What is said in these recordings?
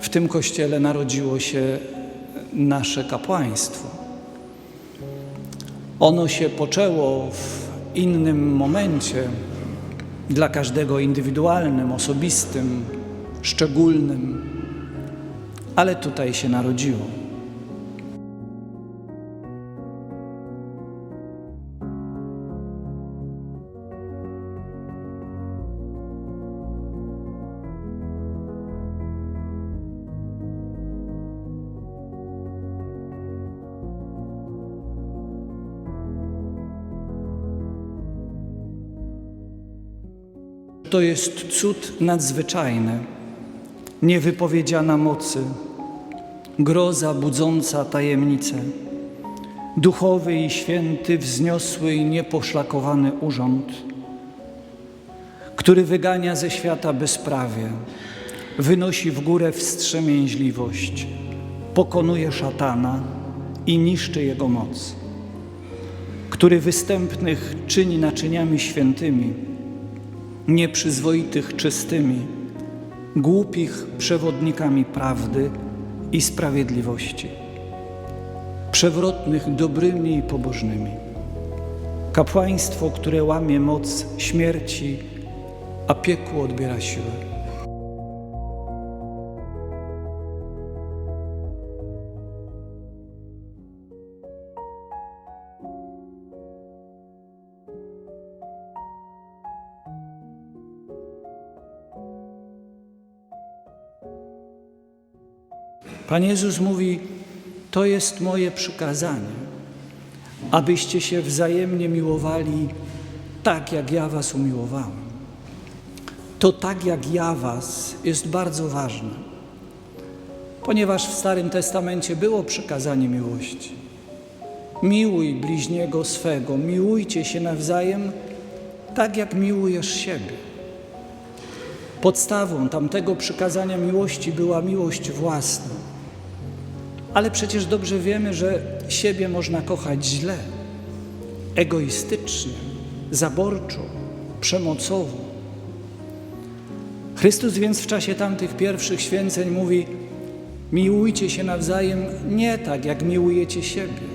w tym kościele narodziło się nasze kapłaństwo. Ono się poczęło w innym momencie, dla każdego indywidualnym, osobistym, szczególnym, ale tutaj się narodziło. To jest cud nadzwyczajny, niewypowiedziana mocy, groza budząca tajemnicę, duchowy i święty, wzniosły i nieposzlakowany urząd, który wygania ze świata bezprawie, wynosi w górę wstrzemięźliwość, pokonuje szatana i niszczy jego moc, który występnych czyni naczyniami świętymi, nieprzyzwoitych czystymi, głupich przewodnikami prawdy i sprawiedliwości, przewrotnych dobrymi i pobożnymi. Kapłaństwo, które łamie moc śmierci, a piekło odbiera siłę. Pan Jezus mówi: To jest moje przykazanie, abyście się wzajemnie miłowali tak, jak ja Was umiłowałem. To tak, jak ja Was jest bardzo ważne, ponieważ w Starym Testamencie było przykazanie miłości. Miłuj bliźniego swego, miłujcie się nawzajem tak, jak miłujesz siebie. Podstawą tamtego przykazania miłości była miłość własna. Ale przecież dobrze wiemy, że siebie można kochać źle, egoistycznie, zaborczo, przemocowo. Chrystus więc w czasie tamtych pierwszych święceń mówi: Miłujcie się nawzajem nie tak, jak miłujecie siebie,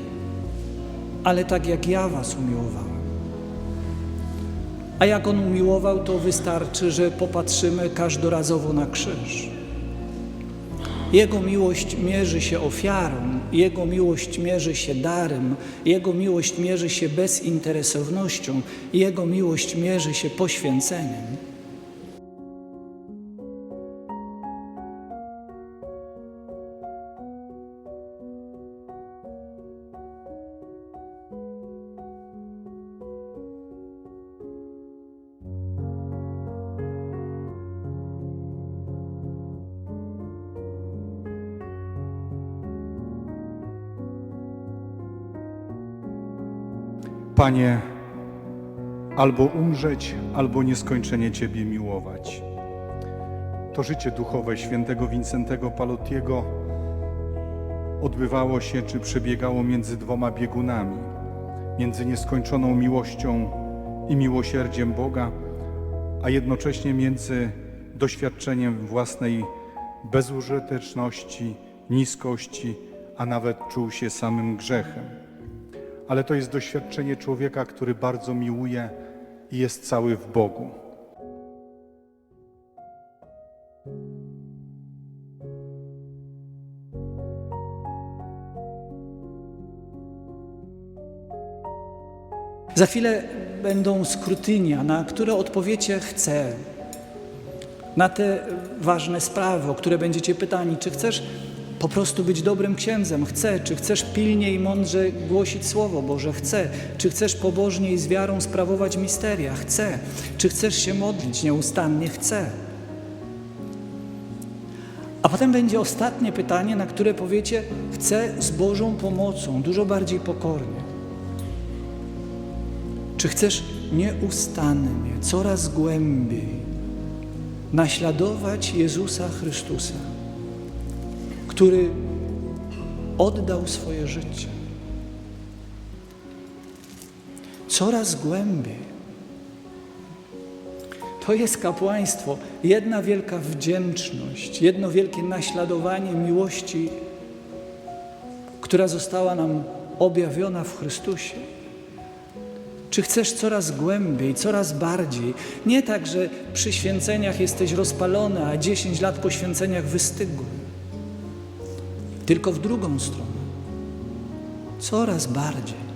ale tak, jak ja Was umiłowałem. A jak On umiłował, to wystarczy, że popatrzymy każdorazowo na krzyż. Jego miłość mierzy się ofiarą, Jego miłość mierzy się darem, Jego miłość mierzy się bezinteresownością, Jego miłość mierzy się poświęceniem. Panie, albo umrzeć, albo nieskończenie Ciebie miłować. To życie duchowe świętego Wincentego Palottiego odbywało się czy przebiegało między dwoma biegunami, między nieskończoną miłością i miłosierdziem Boga, a jednocześnie między doświadczeniem własnej bezużyteczności, niskości, a nawet czuł się samym grzechem ale to jest doświadczenie człowieka, który bardzo miłuje i jest cały w Bogu. Za chwilę będą skrutynia, na które odpowiecie chcę. Na te ważne sprawy, o które będziecie pytani, czy chcesz po prostu być dobrym księdzem? Chcę. Czy chcesz pilnie i mądrze głosić Słowo Boże? Chcę. Czy chcesz pobożnie i z wiarą sprawować misteria? Chcę. Czy chcesz się modlić nieustannie? Chcę. A potem będzie ostatnie pytanie, na które powiecie: Chcę z Bożą pomocą, dużo bardziej pokornie. Czy chcesz nieustannie, coraz głębiej naśladować Jezusa Chrystusa, który oddał swoje życie? Coraz głębiej. To jest kapłaństwo. Jedna wielka wdzięczność, jedno wielkie naśladowanie miłości, która została nam objawiona w Chrystusie. Czy chcesz coraz głębiej, coraz bardziej? Nie tak, że przy święceniach jesteś rozpalony, a 10 lat po święceniach wystygły. Tylko w drugą stronę. Coraz bardziej.